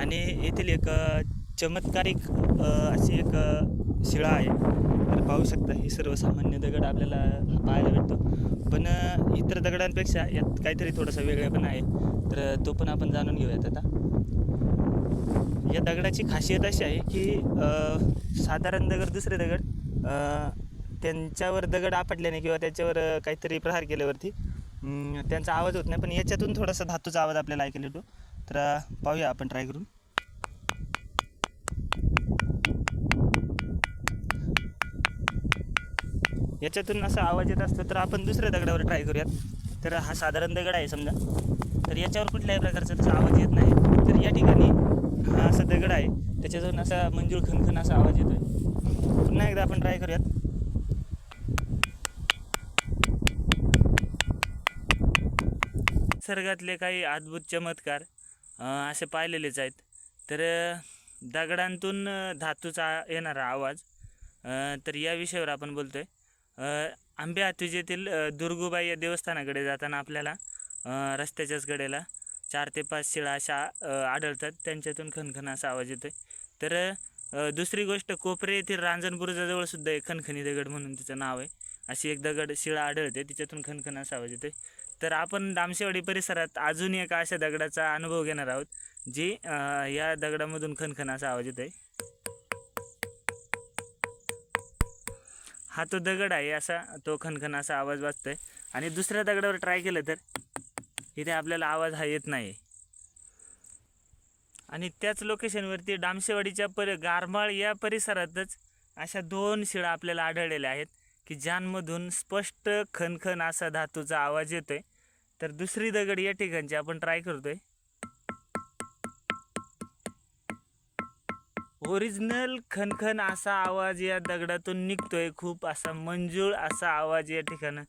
आणि येथील एक चमत्कारिक अशी एक शिळा आहे. तर पाहू शकता ही सर्वसामान्य दगड आपल्याला पाहायला भेटतो. पण इतर दगडांपेक्षा यात काहीतरी थोडासा वेगळा पण आहे. तर तो पण आपण जाणून घेऊयात आता. या दगडाची खासियत अशी आहे की साधारण दगड दुसरे दगड त्यांच्यावर दगड आपटल्याने किंवा त्याच्यावर काहीतरी प्रहार केल्यावरती त्यांचा आवाज होत नाही. पण याच्यातून थोडासा धातूचा आवाज आपल्याला ऐकायला येतो तर पाहूया आपण ट्राय करून. याच्यातून असा आवाज येत असतो तर आपण दुसऱ्या दगडावर ट्राय करूयात. तर हा साधारण दगड आहे समजा. तर याच्यावर कुठल्याही प्रकारचा तसा आवाज येत नाही. तर या ठिकाणी हा असा दगड आहे. त्याच्यातून असा मंजूळ खनखन असा आवाज येतोय. पुन्हा एकदा आपण ट्राय करूयात. निसर्गातले काही अद्भुत चमत्कार. असे पाहिलेलेच आहेत. तर दगडांतून धातूचा येणारा आवाज तर या विषयावर आपण बोलतोय. आहे आंबे आतुजेतील दुर्गुबाई या देवस्थानाकडे जाताना आपल्याला रस्त्याच्याच कडेला चार ते पाच शिळा अशा आढळतात. त्यांच्यातून खनखन असा आवाज येतोय. तर दुसरी गोष्ट कोपरे येथील रांजणपुराजवळ सुद्धा एक खनखनी दगड म्हणून तिचं नाव आहे. अशी एक दगड शिळा आढळते. तिच्यातून खनखन असा आवाज येतोय. तर आपण दामशेवाडी परिसरात अजून एका अशा दगडाचा अनुभव घेणार आहोत जी या दगडामधून खनखन असा आवाज आहे हा तो दगड आहे असा तो खनखन असा आवाज आहे आणि दुसऱ्या दगडावर ट्राय केलं तर इथे आपल्याला आवाज हा येत नाही आणि त्याच लोकेशनवरती डामशेवाडीच्या पर गारमाळ या परिसरातच अशा दोन शिळा आपल्याला आढळलेल्या आहेत. की ज्यांमधून स्पष्ट खनखन असा धातूचा आवाज येतोय. तर दुसरी दगड या ठिकाणची आपण ट्राय करतोय. ओरिजिनल खनखन असा आवाज या दगडातून निघतोय. खूप असा मंजूळ असा आवाज या ठिकाणी.